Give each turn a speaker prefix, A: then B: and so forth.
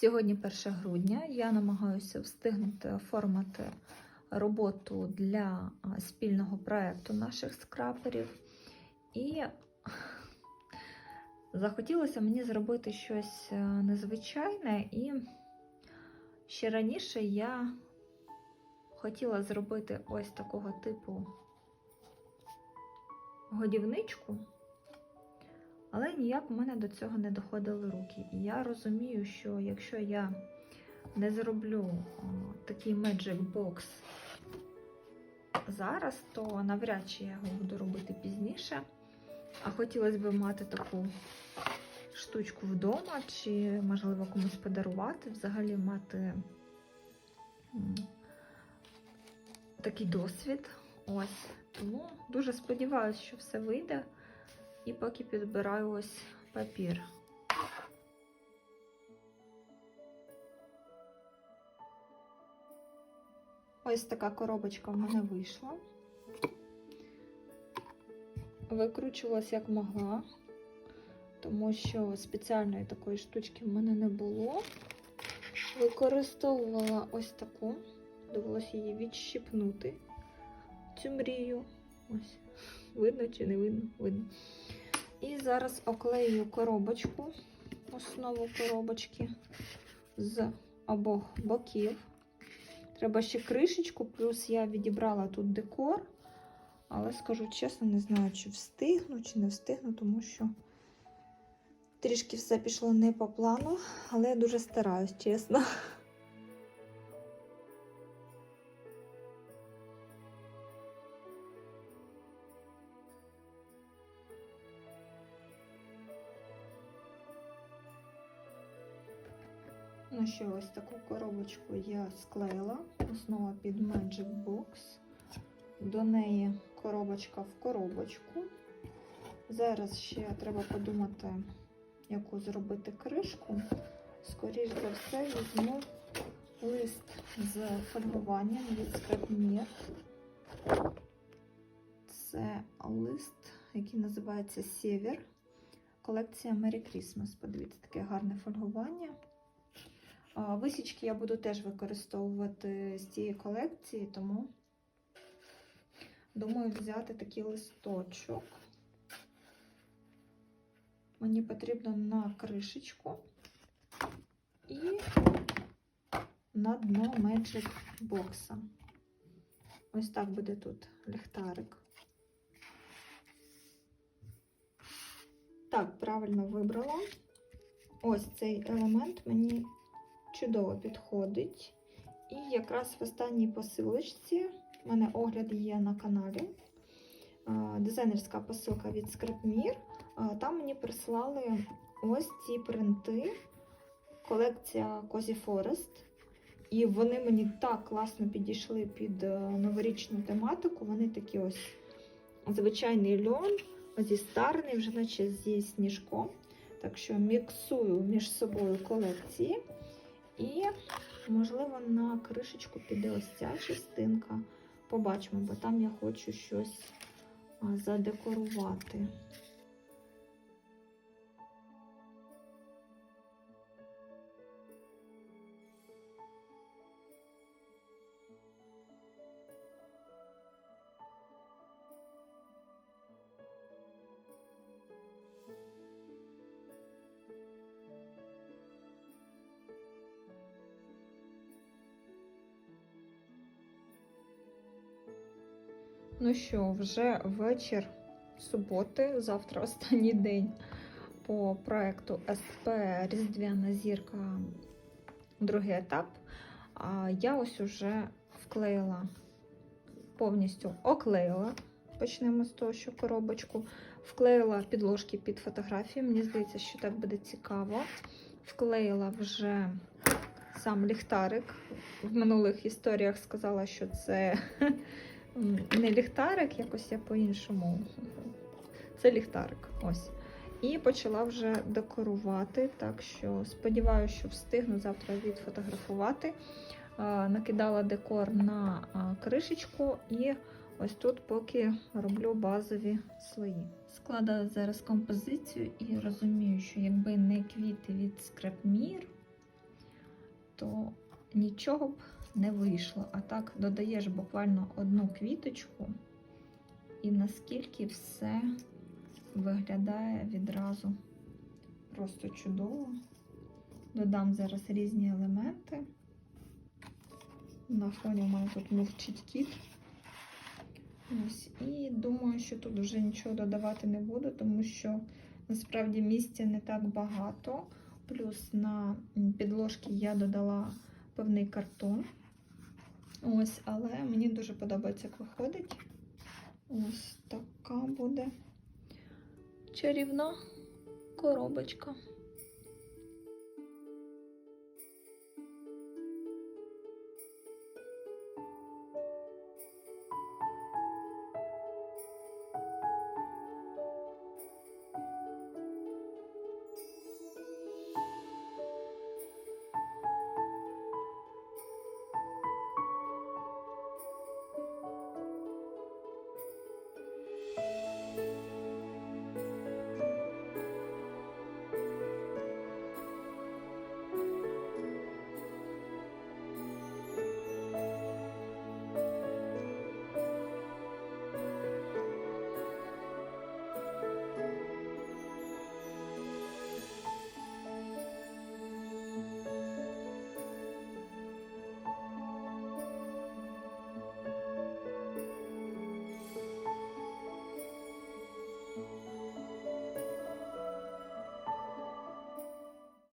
A: Сьогодні 1 грудня. Я намагаюся встигнути оформити роботу для спільного проєкту наших скраперів. І захотілося мені зробити щось е, незвичайне. І ще раніше я хотіла зробити ось такого типу годівничку. Але ніяк у мене до цього не доходили руки. І я розумію, що якщо я не зроблю такий Magic Box зараз, то навряд чи я його буду робити пізніше. А хотілося б мати таку штучку вдома, чи, можливо, комусь подарувати, взагалі мати такий досвід. Ось. Тому дуже сподіваюся, що все вийде. І поки підбираю ось папір. Ось така коробочка в мене вийшла. Викручувалась як могла, тому що спеціальної такої штучки в мене не було. Використовувала ось таку, довелося її відщипнути, цю мрію. Ось. Видно чи не видно? Видно. І зараз оклею коробочку, основу коробочки з обох боків. Треба ще кришечку, плюс я відібрала тут декор, але скажу чесно, не знаю, чи встигну, чи не встигну, тому що трішки все пішло не по плану, але я дуже стараюсь, чесно. Ну що, ось таку коробочку я склеїла. Основа під Magic Box. До неї коробочка в коробочку. Зараз ще треба подумати, яку зробити кришку. Скоріше за все, візьму лист з фольгуванням від Scrapmere. Це лист, який називається Сєвєр. Колекція Merry Christmas. Подивіться, таке гарне фольгування. Висічки я буду теж використовувати з цієї колекції, тому думаю взяти такий листочок. Мені потрібно на кришечку і на дно Magic бокса. Ось так буде тут ліхтарик. Так, правильно вибрала. Ось цей елемент мені чудово підходить. І якраз в останній посилочці в мене огляд є на каналі. Дизайнерська посилка від Scrapmere. Там мені прислали ось ці принти, колекція Cozy Forest. І вони мені так класно підійшли під е, новорічну тематику. Вони такі ось звичайний льон, зі старний, вже наче зі сніжком. Так що міксую між собою колекції. І, можливо, на кришечку піде ось ця частинка. Побачимо, бо там я хочу щось задекорувати. Ну що, вже вечір суботи, завтра останній день по проекту СП Різдвяна зірка, другий етап. А я ось уже вклеїла, повністю оклеїла. Почнемо з того, що коробочку. Вклеїла підложки під фотографії. Мені здається, що так буде цікаво. Вклеїла вже сам ліхтарик. В минулих історіях сказала, що це не ліхтарик, якось я по-іншому. Це ліхтарик. Ось. І почала вже декорувати. Так що сподіваюся, що встигну завтра відфотографувати. Накидала декор на кришечку, і ось тут поки роблю базові слої. Складаю зараз композицію і розумію, що якби не квіти від Scrapmere, то нічого б не вийшло. А так додаєш буквально одну квіточку, і наскільки все виглядає відразу просто чудово. Додам зараз різні елементи. На фоні у мене тут мовчить кіт. Ось. І думаю, що тут вже нічого додавати не буду, тому що насправді місця не так багато. Плюс на підложки я додала певний картон. Ось, але мені дуже подобається, як виходить. Ось така буде чарівна коробочка.